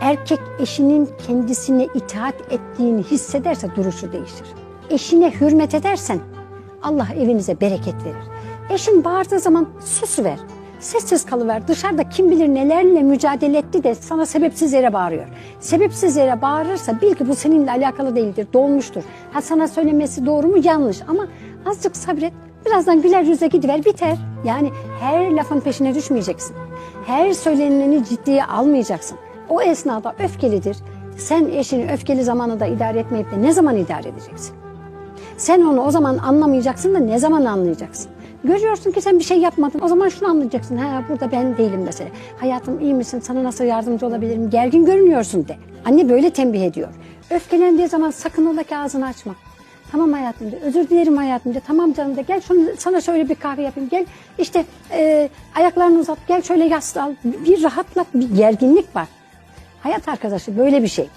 Erkek eşinin kendisine itaat ettiğini hissederse duruşu değişir. Eşine hürmet edersen Allah evinize bereket verir. Eşin bağırdığı zaman sus ver. Sessiz kalıver. Dışarıda kim bilir nelerle mücadele etti de sana sebepsiz yere bağırıyor. Sebepsiz yere bağırırsa bil ki bu seninle alakalı değildir. Dolmuştur. Ha sana söylemesi doğru mu? Yanlış. Ama azıcık sabret. Birazdan güler yüze gidiver biter. Yani her lafın peşine düşmeyeceksin. Her söyleneni ciddiye almayacaksın. O esnada öfkelidir. Sen eşini öfkeli zamanında idare etmeyip de ne zaman idare edeceksin? Sen onu o zaman anlamayacaksın da ne zaman anlayacaksın? Görüyorsun ki sen bir şey yapmadın. O zaman şunu anlayacaksın. Ha burada ben değilim mesela. Hayatım iyi misin? Sana nasıl yardımcı olabilirim? Gergin görünüyorsun de. Anne böyle tembih ediyor. Öfkelendiği zaman sakın ola ki ağzını açma. Tamam hayatım de. Özür dilerim hayatım de. Tamam canım de. Gel şunu, sana şöyle bir kahve yapayım. Gel işte e, ayaklarını uzat. Gel şöyle al. Bir rahatlat. Bir gerginlik var. Hayat arkadaşı böyle bir şey.